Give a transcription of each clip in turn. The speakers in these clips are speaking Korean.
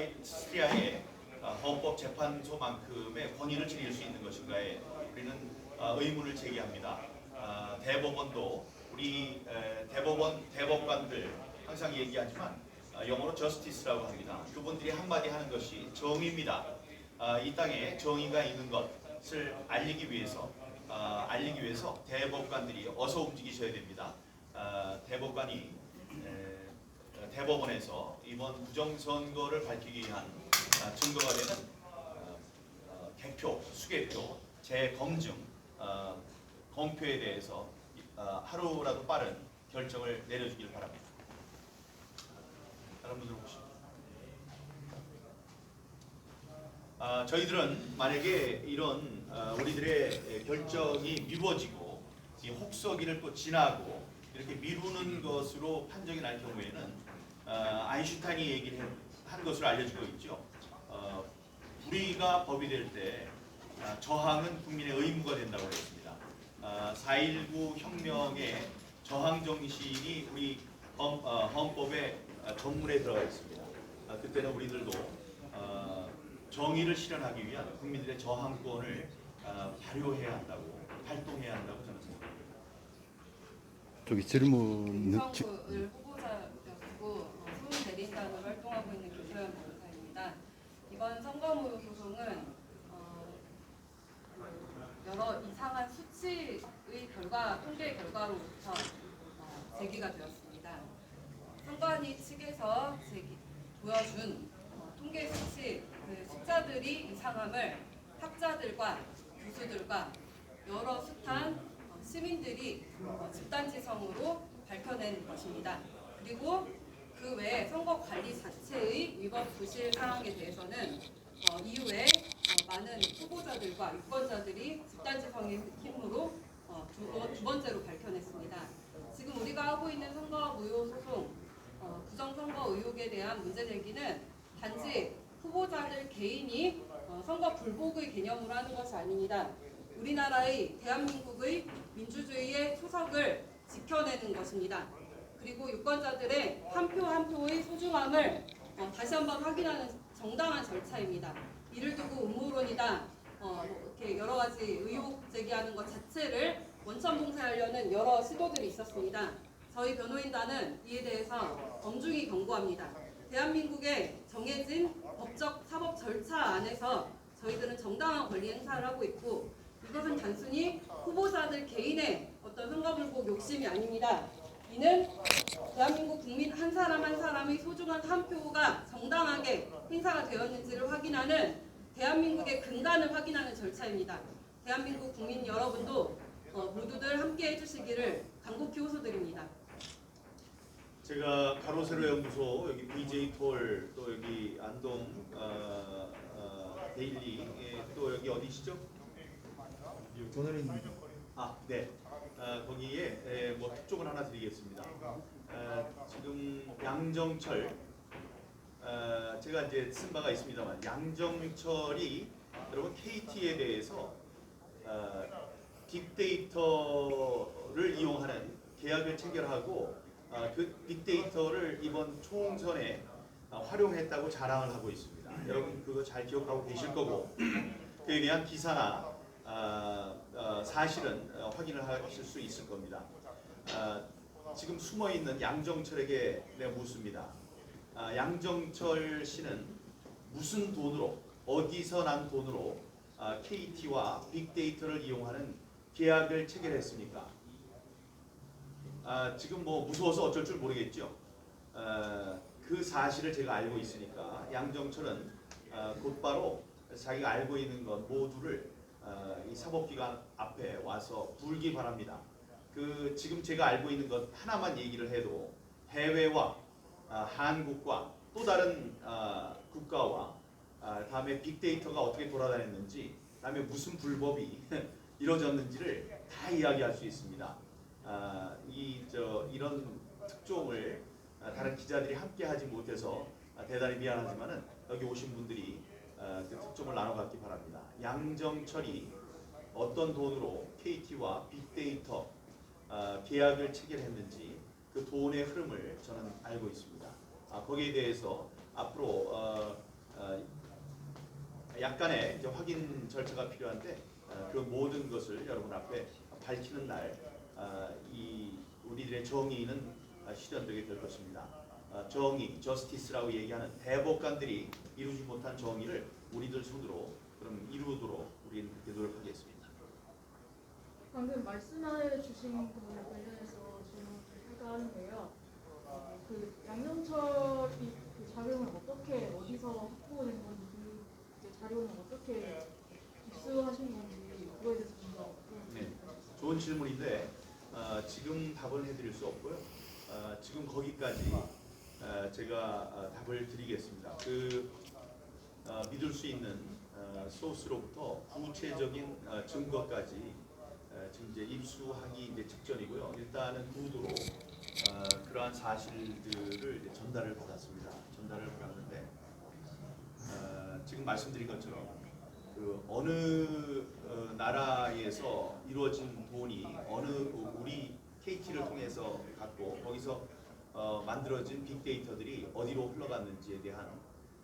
오스트리아의 어, 헌법 재판소만큼의 권위를 지닐 수 있는 것인가에 우리는 어, 의문을 제기합니다. 아, 대법원도 우리 에, 대법원 대법관들 항상 얘기하지만 아, 영어로 저스티스라고 합니다. 그분들이 한마디 하는 것이 정의입니다. 아, 이 땅에 정의가 있는 것을 알리기 위해서 아, 알리기 위해서 대법관들이 어서 움직이셔야 됩니다. 아, 대법관이 에, 대법원에서 이번 부정선거를 밝히기 위한 아, 증거가 되는 어, 어, 개표, 수개표, 재검증, 어, 공표에 대해서 어, 하루라도 빠른 결정을 내려주길 바랍니다. 다른 분들 혹시? 아, 저희들은 만약에 이런 어, 우리들의 결정이 미뤄지고 이 혹서기를 또 지나고 이렇게 미루는 것으로 판정이 날 경우에는 어, 아인슈타인이 얘기를 한 것으로 알려지고 있죠. 어, 불의가 법이 될때 아, 저항은 국민의 의무가 된다고 했습니다. 아, 4.19 혁명의 저항 정신이 우리 헌, 어, 헌법의 아, 전문에 들어가 있습니다. 아, 그때는 우리들도 어, 정의를 실현하기 위한 국민들의 저항권을 아, 발효해야 한다고 활동해야 한다고 저는 생각합니다. 저기 질문 지- 경상부을 후보자였고 어, 수훈 대리인 단으로 활동하고 있는 김소연 변호사입니다. 이번 선거무 소송은 어, 그 여러 이상한 수치의 결과, 통계 결과로부터 어, 제기가 되었습니다. 선관위 측에서 제기, 보여준 어, 통계 수치, 그 숫자들이 이상함을 학자들과 교수들과 여러 숱한 어, 시민들이 어, 집단지성으로 밝혀낸 것입니다. 그리고 그 외에 선거 관리 자체의 위법 부실 사항에 대해서는 어, 이후에 어, 많은 후보자들과 유권자들이 집단지성의 힘으로 어, 두, 번- 두 번째로 밝혀냈습니다. 지금 우리가 하고 있는 선거 무효 소송, 어, 부정선거 의혹에 대한 문제 제기는 단지 후보자들 개인이 어, 선거 불복의 개념으로 하는 것이 아닙니다. 우리나라의 대한민국의 민주주의의 소석을 지켜내는 것입니다. 그리고 유권자들의 한 표 한 표의 소중함을 어, 다시 한번 확인하는 정당한 절차입니다. 이를 두고 음모론이다, 어, 뭐 이렇게 여러 가지 의혹 제기하는 것 자체를 원천 봉쇄하려는 여러 시도들이 있었습니다. 저희 변호인단은 이에 대해서 엄중히 경고합니다. 대한민국의 정해진 법적 사법 절차 안에서 저희들은 정당한 권리 행사를 하고 있고 이것은 단순히 후보자들 개인의 어떤 선거불복 욕심이 아닙니다. 이는 대한민국 국민 한 사람 한 사람의 소중한 한 표가 정당하게 행사가 되었는지를 확인하는 대한민국의 근간을 확인하는 절차입니다. 대한민국 국민 여러분도 어, 모두들 함께 해주시기를 간곡히 호소드립니다. 제가 가로세로 연구소 여기 BJ 톨 또 여기 안동 어, 어, 데일리 예, 또 여기 어디시죠? 오늘은 아, 네. 아, 거기에 에, 뭐 특종을 하나 드리겠습니다. 아, 지금 양정철 아, 제가 이제 쓴 바가 있습니다만 양정철이 여러분 KT에 대해서 아, 빅데이터를 이용하는 계약을 체결하고 아, 그 빅데이터를 이번 총선에 아, 활용했다고 자랑을 하고 있습니다. 여러분 그거 잘 기억하고 계실 거고 그에 대한 기사나 아, 어, 사실은 어, 확인을 하실 수 있을 겁니다. 아, 지금 숨어 있는 양정철에게 내가 묻습니다. 아, 양정철 씨는 무슨 돈으로 어디서 난 돈으로 아, KT와 빅데이터를 이용하는 계약을 체결했습니까? 아, 지금 뭐 무서워서 어쩔 줄 모르겠죠. 아, 그 사실을 제가 알고 있으니까 양정철은 아, 곧바로 자기가 알고 있는 것 모두를 아, 이 사법기관 앞에 와서 불기 바랍니다. 그 지금 제가 알고 있는 것 하나만 얘기를 해도 해외와 아, 한국과 또 다른 아, 국가와 아, 다음에 빅데이터가 어떻게 돌아다녔는지 다음에 무슨 불법이 이루어졌는지를 다 이야기할 수 있습니다. 아, 이저 이런 특종을 아, 다른 기자들이 함께 하지 못해서 아, 대단히 미안하지만은 여기 오신 분들이 아, 그 특종을 나눠갖기 바랍니다. 양정철이 어떤 돈으로 KT와 빅데이터 아, 계약을 체결했는지 그 돈의 흐름을 저는 알고 있습니다. 아, 거기에 대해서 앞으로 어, 약간의 확인 절차가 필요한데 어, 그 모든 것을 여러분 앞에 밝히는 날, 어, 이 우리들의 정의는 어, 실현되게 될 것입니다. 어, 정의, 저스티스라고 얘기하는 대법관들이 이루지 못한 정의를 우리들 손으로 그럼 이루도록 우리는 그렇게 노력하겠습니다. 방금 말씀해 주신 부분에 관련해서 질문을 할까 하는데요. 어, 그 양념철이 그 자료는 어떻게 어디서 확보된 건지 그 자료는 어떻게 입수하신 건지 그거에 대해서 좀더 네. 좋은 질문인데 어, 지금 답을 해드릴 수 없고요. 어, 지금 거기까지 어, 제가 어, 답을 드리겠습니다. 그 어, 믿을 수 있는 어, 소스로부터 구체적인 어, 증거까지 어, 지금 이제 입수하기 이제 직전이고요. 일단은 구두로 어, 그러한 사실들을 전달을 받았습니다. 전달을 받았는데 어, 지금 말씀드린 것처럼 그 어느 어, 나라에서 이루어진 돈이 어느 우리 KT를 통해서 갖고 거기서 어, 만들어진 빅데이터들이 어디로 흘러갔는지에 대한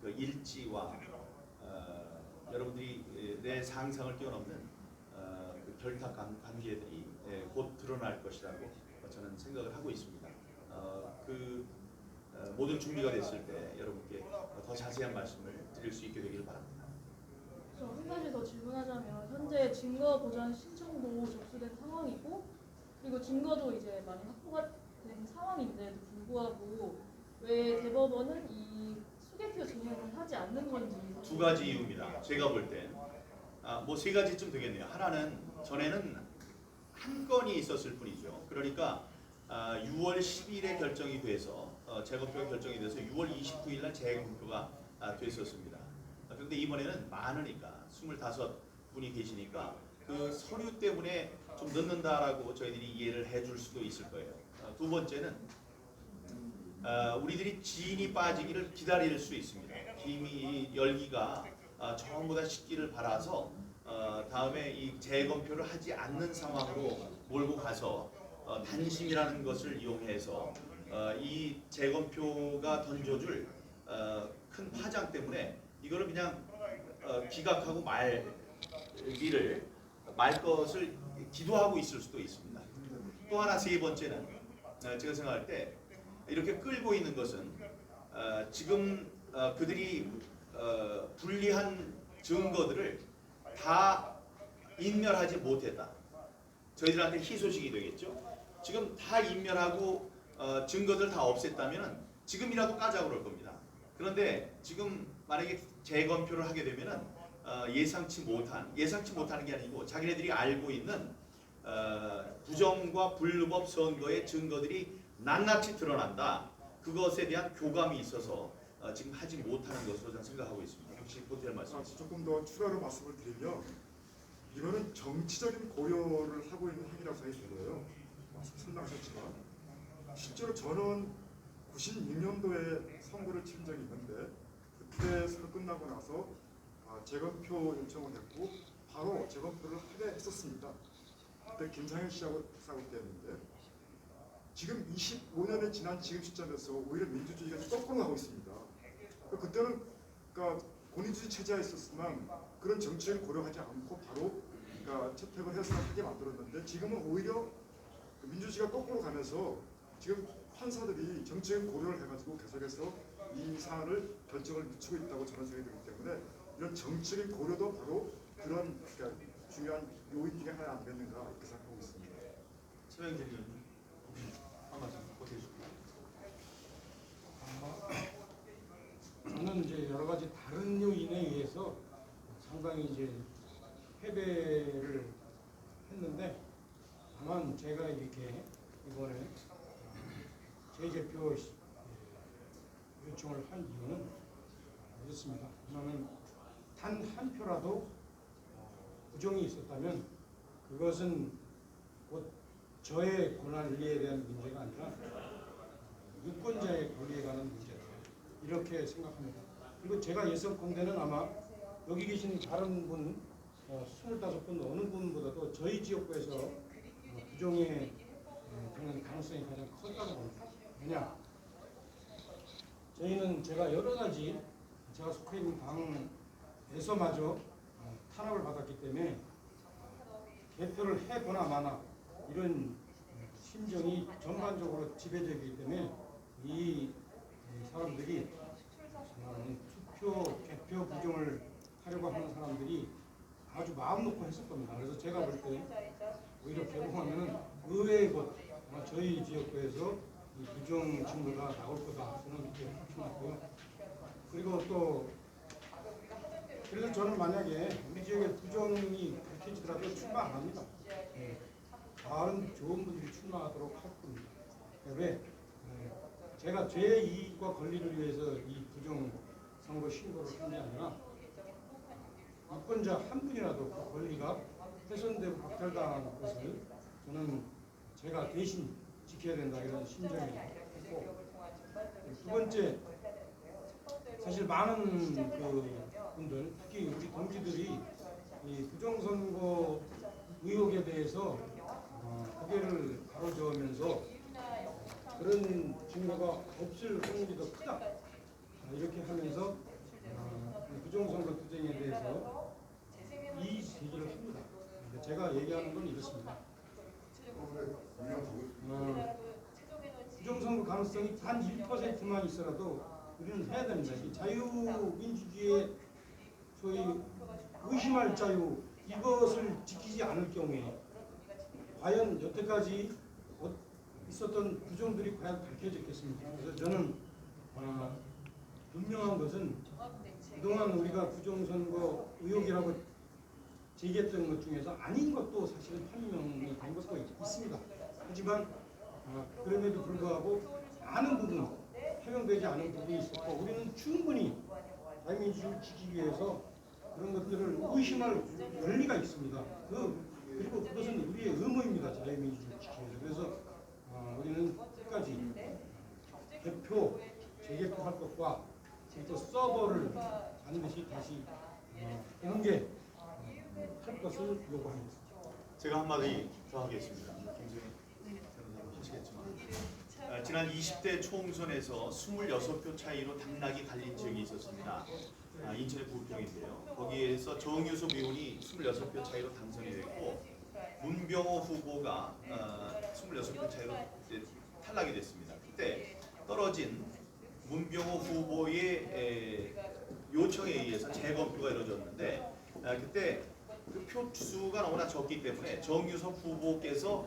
그 일지와 어, 여러분들이 예, 내 상상을 뛰어넘는 어, 그 결탁 관- 관계들이 예, 곧 드러날 것이라고 저는 생각을 하고 있습니다. 어, 그 어, 모든 준비가 됐을 때 여러분께 더 자세한 말씀을 드릴 수 있게 되기를 바랍니다. 한 가지 더 질문하자면 현재 증거 보전 신청도 접수된 상황이고 그리고 증거도 이제 많이 확보가 된 상황인데도 불구하고 왜 대법원은 이 수개표 진행을 하지 않는 건지 두 가지 이유입니다. 제가 볼 때. 아, 뭐 세 가지쯤 되겠네요. 하나는 전에는 한 건이 있었을 뿐이죠. 그러니까 아, 6월 10일에 결정이 돼서 어, 재검표가 결정이 돼서 6월 29일 날 재검표가 아, 됐었습니다. 아, 그런데 이번에는 많으니까 25분이 계시니까 그 서류 때문에 좀 늦는다라고 저희들이 이해를 해줄 수도 있을 거예요. 아, 두 번째는 아, 우리들이 진이 빠지기를 기다릴 수 있습니다. 김이 열기가 아, 전부 다 식기를 발아서 어, 다음에 이 재검표를 하지 않는 상황으로 몰고 가서 어, 단심이라는 것을 이용해서 어, 이 재검표가 던져줄 어, 큰 파장 때문에 이거를 그냥 어, 기각하고 말기를 말 것을 기도하고 있을 수도 있습니다. 또 하나 세 번째는 어, 제가 생각할 때 이렇게 끌고 있는 것은 어, 지금 어, 그들이 어, 불리한 증거들을 다 인멸하지 못했다. 저희들한테 희소식이 되겠죠. 지금 다 인멸하고 어, 증거들 다 없앴다면 지금이라도 까자 그럴 겁니다. 그런데 지금 만약에 재검표를 하게 되면은 어, 예상치 못한 예상치 못하는 게 아니고 자기네들이 알고 있는 어, 부정과 불법 선거의 증거들이 낱낱이 드러난다. 그것에 대한 교감이 있어서 어, 지금 하지 못하는 것으로 저는 생각하고 있습니다. 혹시 보태할 말씀 아? 조금 더 추가로 말씀을 드리면 이거는 정치적인 고려를 하고 있는 행위라고 생각이 들어요. 말씀 설명하셨지만 실제로 저는 96년도에 선거를 치른 적이 있는데 그때 선거 끝나고 나서 아, 재검표 요청을 했고 바로 재검표를 하게 했었습니다. 그때 김상현 씨하고 싸울 때였는데 지금 25년이 지난 지금 시점에서 오히려 민주주의가 거꾸로 가고 있습니다. 그러니까 그때는 그러니까 권위주의 체제에 있었지만 그런 정치를 고려하지 않고 바로 그러니까 채택을 해서 하게 만들었는데 지금은 오히려 그 민주주의가 거꾸로 가면서 지금 판사들이 정치적 고려를 해가지고 계속해서 이 사안을 결정을 늦추고 있다고 저는 생각이 들기 때문에 이런 정치적인 고려도 바로 그런 그러니까 중요한 요인 중에 하나 아니겠는가 이렇게 생각하고 있습니다. 최명진 의원님 저는 이제 여러 가지 다른 요인에 의해서 상당히 이제 패배를 했는데 다만 제가 이렇게 이번에 재개표 시- 예, 요청을 한 이유는 이렇습니다. 저는 단 한 표라도 어, 부정이 있었다면 그것은 곧 저의 권한리에 대한 문제가 아니라 유권자의 권리에 관한 문제다. 이렇게 생각합니다. 그리고 제가 예상컨대는 아마 여기 계신 다른 분, 어, 25분 어느 분보다도 저희 지역구에서 어, 부정에 어, 되는 가능성이 가장 컸다고 봅니다. 왜냐? 저희는 제가 여러 가지 제가 속해 있는 당 에서마저 어, 탄압을 받았기 때문에 어, 개표를 해보나 마나 이런 심정이 전반적으로 지배되기 때문에 이이 사람들이 어, 투표 개표 부정을 하려고 하는 사람들이 아주 마음 놓고 했을 겁니다. 그래서 제가 볼 때 오히려 개봉하면은 의외의 곳 아마 저희 지역구에서 이 부정 친구가 나올 거다 저는 그렇게 확신하고요. 그리고 또 그래서 저는 만약에 우리 지역에 부정이 밝혀지더라도 출마 안 합니다. 예. 다른 좋은 분들이 출마하도록 할 겁니다. 왜? 예. 제가 제 이익과 권리를 위해서 이 부정 선거 신고를 한 게 아니라 유권자 한 분이라도 그 권리가 훼손되고 박탈당하는 것을 저는 제가 대신 지켜야 된다 이런 심정이 있고 두 번째 사실 많은 그 분들 특히 우리 동지들이 이 부정선거 의혹에 대해서 어, 고개를 가로저으면서 그런 증거가 없을 확률이 더 크다 아, 이렇게 하면서 어, 이 부정선거 투쟁에 대해서 이 얘기를 합니다. 제가 얘기하는 건 이렇습니다. 어, 부정선거 가능성이 단 1%만 있어라도 우리는 해야 됩니다. 이 자유민주주의의 소위 의심할 자유 이것을 지키지 않을 경우에 과연 여태까지 어- 있었던 부정들이 과연 밝혀졌겠습니까? 그래서 저는 어, 분명한 것은 그동안 우리가 부정선거 의혹이라고 제기했던 것 중에서 아닌 것도 사실은 판명이 된 것도 있습니다. 하지만 어, 그럼에도 불구하고 많은 부분 해명되지 않은 부분이 있었고 우리는 충분히 자유민주주의를 지키기 위해서 그런 것들을 의심할 권리가 있습니다. 그 그리고 그것은 우리의 의무입니다. 자유민주주의를 지키기 위해서. 그래서 어, 우리는 끝까지 개표 재개표할 것과 그리고 서버를 반드시 다시 어, 공개할 것을 요구합니다. 제가 한마디 더 하겠습니다. 김수희 변호사님 하시겠지만 어, 지난 20대 총선에서 26표 차이로 당락이 갈린 지역이 있었습니다. 아, 인천의 부평인데요. 거기에서 정유섭 의원이 26표 차이로 당선이 됐고 문병호 후보가 어, 26표 차이로 탈락이 됐습니다. 그때 떨어진 문병호 후보의 에, 요청에 의해서 재검표가 이루어졌는데 아, 그때 그 표수가 너무나 적기 때문에 정유섭 후보께서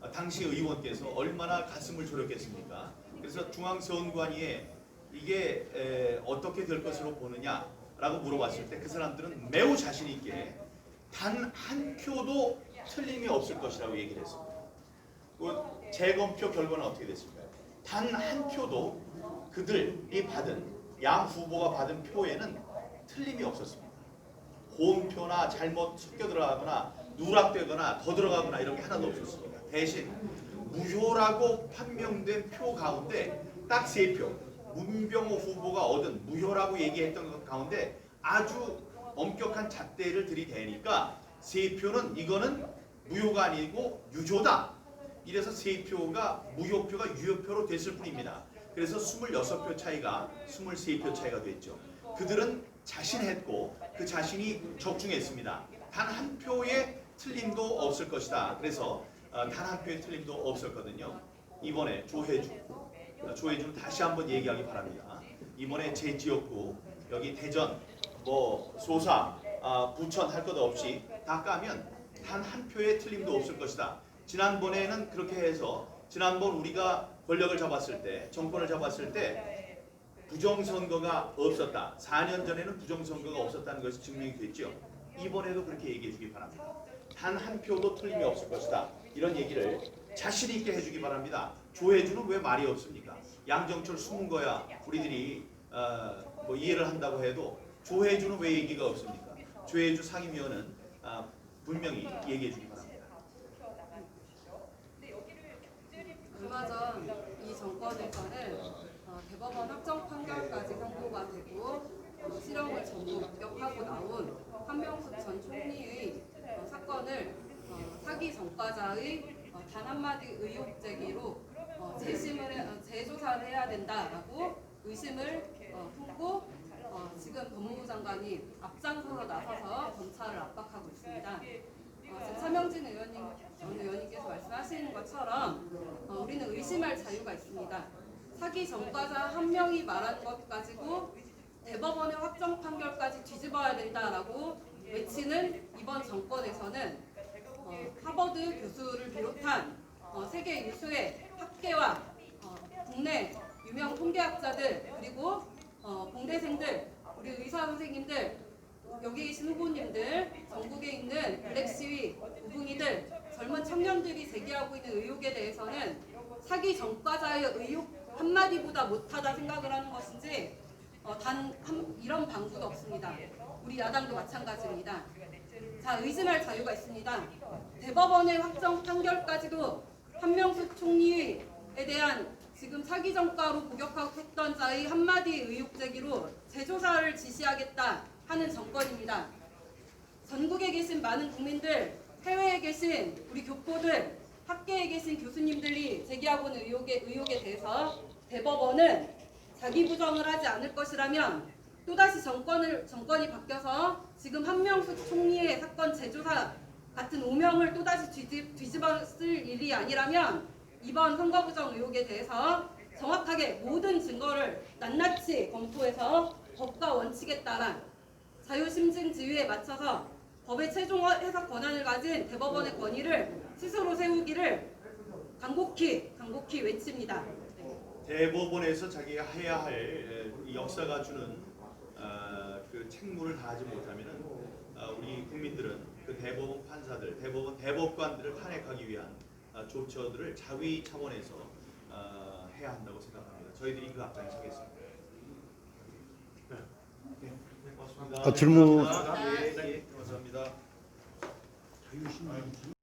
아, 당시 의원께서 얼마나 가슴을 졸였겠습니까? 그래서 중앙선관위에 이게 에, 어떻게 될 것으로 보느냐라고 물어봤을 때 그 사람들은 매우 자신 있게 단 한 표도 틀림이 없을 것이라고 얘기를 했습니다. 그 재검표 결과는 어떻게 됐습니까? 단한 표도 그들이 받은 양 후보가 받은 표에는 틀림이 없었습니다. 고음표나 잘못 섞여 들어가거나 누락되거나 더 들어가거나 이런 게 하나도 없었습니다. 대신 무효라고 판명된 표 가운데 딱 세 표. 문병호 후보가 얻은 무효라고 얘기했던 것 가운데 아주 엄격한 잣대를 들이대니까 세 표는 이거는 무효가 아니고 유효다. 이래서 세 표가 무효표가 유효표로 됐을 뿐입니다. 그래서 26표 차이가 23표 차이가 됐죠. 그들은 자신했고 그 자신이 적중했습니다. 단 한 표의 틀림도 없을 것이다. 그래서 어, 단한 표의 틀림도 없었거든요. 이번에 조혜주, 어, 조혜주는 다시 한번 얘기하기 바랍니다. 이번에 제 지역구 여기 대전, 뭐 소사, 아, 부천 할 것 없이 다 까면 단 한 표의 틀림도 없을 것이다. 지난번에는 그렇게 해서 지난번 우리가 권력을 잡았을 때 정권을 잡았을 때 부정선거가 없었다. 4년 전에는 부정선거가 없었다는 것이 증명이 됐죠. 이번에도 그렇게 얘기해 주기 바랍니다. 단 한 표도 틀림이 없을 것이다. 이런 얘기를 자신 있게 해주기 바랍니다. 조혜주는 왜 말이 없습니까? 양정철 숨은 거야 우리들이 어, 뭐 이해를 한다고 해도 조혜주는 왜 얘기가 없습니까? 조혜주 상임위원은 아, 분명히 얘기해 주기 바랍니다. 얼마 전 이 정권에서는 어, 대법원 확정 판결까지 선고가 되고 어, 실형을 전부 목격하고 나온 한명숙 전 총리의 어, 사건을 어, 사기 전과자의 어, 단 한마디 의혹 제기로 어, 재심을 해- 어, 재조사를 해야 된다라고 의심을 어, 품고 어, 지금 법무부 장관이 앞장서서 나서서 검찰을 압박하고 있습니다. 어, 지금 차명진 의원님, 전 의원님께서 말씀하시는 것처럼 어, 우리는 의심할 자유가 있습니다. 사기 전과자 한 명이 말한 것 가지고 대법원의 확정 판결까지 뒤집어야 된다라고 외치는 이번 정권에서는 어, 하버드 교수를 비롯한 어, 세계 유수의 학계와 어, 국내 유명 통계학자들 그리고 어, 공대생들 우리 의사 선생님들 여기 계신 후보님들 전국에 있는 블랙 시위 우붕이들 젊은 청년들이 제기하고 있는 의혹에 대해서는 사기 전과자의 의혹 한마디보다 못하다 생각을 하는 것인지 어, 단 한, 이런 방구도 없습니다. 우리 야당도 마찬가지입니다. 자 의심할 자유가 있습니다. 대법원의 확정 판결까지도 한명숙 총리에 대한 지금 사기 전과로 복역했던 자의 한마디 의혹 제기로 재조사를 지시하겠다 하는 정권입니다. 전국에 계신 많은 국민들, 해외에 계신 우리 교포들, 학계에 계신 교수님들이 제기하고 있는 의혹에, 의혹에 대해서 대법원은 자기 부정을 하지 않을 것이라면 또다시 정권을 정권이 바뀌어서 지금 한명숙 총리의 사건 재조사 같은 오명을 또다시 뒤집, 뒤집었을 일이 아니라면 이번 선거부정 의혹에 대해서 정확하게 모든 증거를 낱낱이 검토해서 법과 원칙에 따라 자유심증 지위에 맞춰서 법의 최종 해석 권한을 가진 대법원의 권위를 스스로 세우기를 간곡히 간곡히 외칩니다. 대법원에서 자기가 해야 할 에, 이 역사가 주는 어, 그 책무를 다하지 못하면은 어, 우리 국민들은 그 대법원 판사들, 대법원 대법관들을 탄핵하기 위한 어, 조처들을 자위 차원에서 어, 해야 한다고 생각합니다. 저희들이 그 앞장에 서겠습니다. 네, 네, 고맙습니다. 아, 질문. 네, 네, 감사합니다. 자유신문